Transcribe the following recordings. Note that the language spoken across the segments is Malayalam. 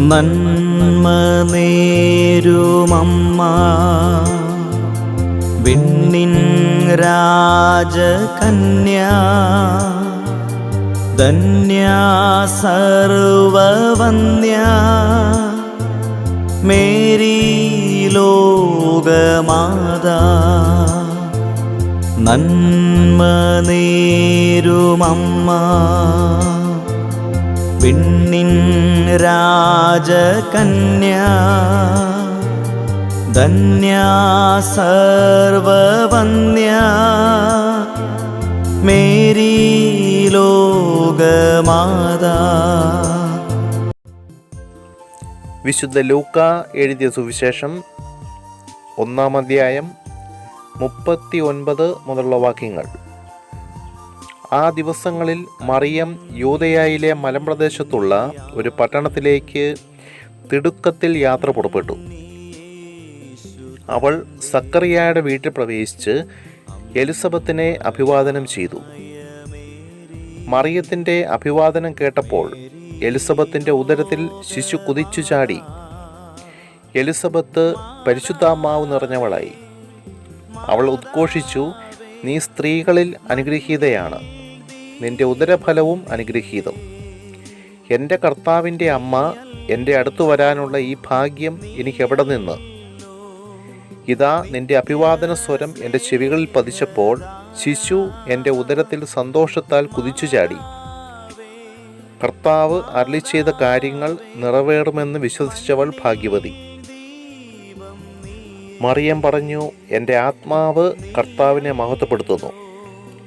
നന്മ നേരുമമ്മ. വിണ്ണിൻ രാജകന്യ. ധന്യ മേരി ലോകമാതാ. നന്മ നേരുമമ്മ. വിണ്ണിൻ രാജകന്യ ധന്യ സർവവന്യ മേരി ലോകമാതാ. വിശുദ്ധ ലൂക്ക എഴുതിയ സുവിശേഷം ഒന്നാം അധ്യായം മുപ്പത്തി ഒൻപത് മുതലുള്ള വാക്യങ്ങൾ. ആ ദിവസങ്ങളിൽ മറിയം യൂതയായിലെ മലമ്പ്രദേശത്തുള്ള ഒരു പട്ടണത്തിലേക്ക് തിടുക്കത്തിൽ യാത്ര പുറപ്പെട്ടു. അവൾ സക്കറിയായുടെ വീട്ടിൽ പ്രവേശിച്ച് എലിസബത്തിനെ അഭിവാദനം ചെയ്തു. മറിയത്തിന്റെ അഭിവാദനം കേട്ടപ്പോൾ എലിസബത്തിന്റെ ഉദരത്തിൽ ശിശു കുതിച്ചു ചാടി. എലിസബത്ത് പരിശുദ്ധാമാവ് നിറഞ്ഞവളായി. അവൾ ഉദ്ഘോഷിച്ചു നീ സ്ത്രീകളിൽ അനുഗ്രഹീതയാണ്. നിന്റെ ഉദരഫലവും അനുഗ്രഹീതം. എന്റെ കർത്താവിന്റെ അമ്മ എന്റെ അടുത്തു വരാനുള്ള ഈ ഭാഗ്യം എനിക്ക് എവിടെ നിന്ന്? ഇതാ നിന്റെ അഭിവാദന സ്വരം എന്റെ ചെവികളിൽ പതിച്ചപ്പോൾ ശിശു എന്റെ ഉദരത്തിൽ സന്തോഷത്താൽ കുതിച്ചു ചാടി കർത്താവ് അരളി ചെയ്ത കാര്യങ്ങൾ നിറവേറുമെന്ന് വിശ്വസിച്ചവൾ ഭാഗ്യവതി. മറിയം പറഞ്ഞു എന്റെ ആത്മാവ് കർത്താവിനെ മഹത്വപ്പെടുത്തുന്നു.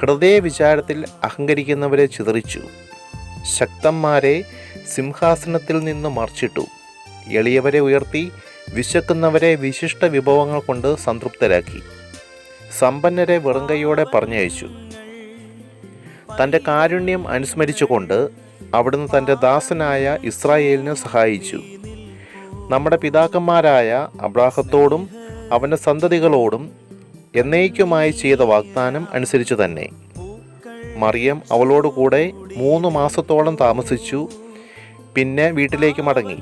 ഹൃദയ വിചാരത്തിൽ അഹങ്കരിക്കുന്നവരെ ചിതറിച്ചു. ശക്തന്മാരെ സിംഹാസനത്തിൽ നിന്ന് മറിച്ചിട്ടു. എളിയവരെ ഉയർത്തി വിശക്കുന്നവരെ വിശിഷ്ട വിഭവങ്ങൾ കൊണ്ട് സംതൃപ്തരാക്കി. സമ്പന്നരെ വെറുങ്കയോടെ പറഞ്ഞയച്ചു. തന്റെ കാരുണ്യം അനുസ്മരിച്ചുകൊണ്ട് അവിടുന്ന് തന്റെ ദാസനായ ഇസ്രായേലിനെ സഹായിച്ചു. നമ്മുടെ പിതാക്കന്മാരായ അബ്രാഹത്തോടും അവന്റെ സന്തതികളോടും എന്നേക്കുമായി ചെയ്ത വാഗ്ദാനം അനുസരിച്ചു തന്നെ. മറിയം അവളോടുകൂടെ മൂന്ന് മാസത്തോളം താമസിച്ചു പിന്നെ വീട്ടിലേക്ക് മടങ്ങി.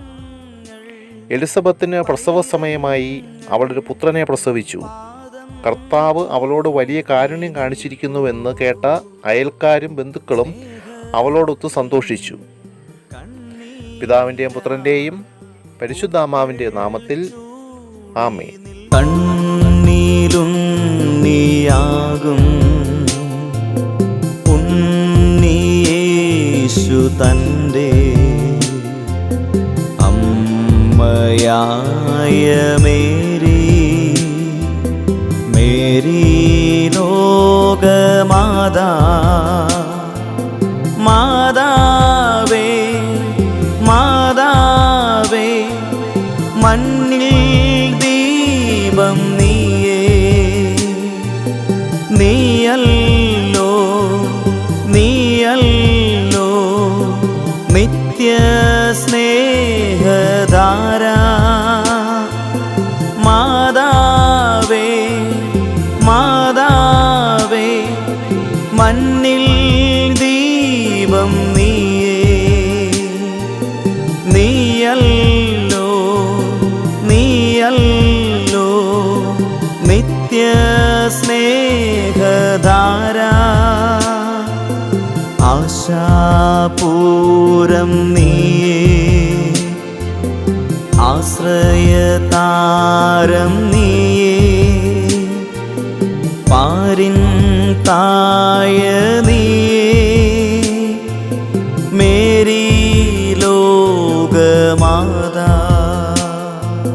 എലിസബത്തിന് പ്രസവ സമയമായി അവളൊരു പുത്രനെ പ്രസവിച്ചു. കർത്താവ് അവളോട് വലിയ കാരുണ്യം കാണിച്ചിരിക്കുന്നുവെന്ന് കേട്ട അയൽക്കാരും ബന്ധുക്കളും അവളോടൊത്ത് സന്തോഷിച്ചു. പിതാവിന്റെയും പുത്രന്റെയും പരിശുദ്ധാമാവിന്റെ നാമത്തിൽ ആമേ കണ്ണീലുണ്ണിയാകും ഉണ്ണിയേശു തന്റെ അമ്മയായ മേരി മേരി ലോകമാതാ മാതാവേ മാതാവേ മണ്ണിൽ ദീപം നീയേ. നീയല്ലോ നീയല്ലോ. നിത്യ സ്നേഹധാര ആശാപൂരം നീയേ. ആശ്രയതാരം നീയേ. പാരിൻ തായ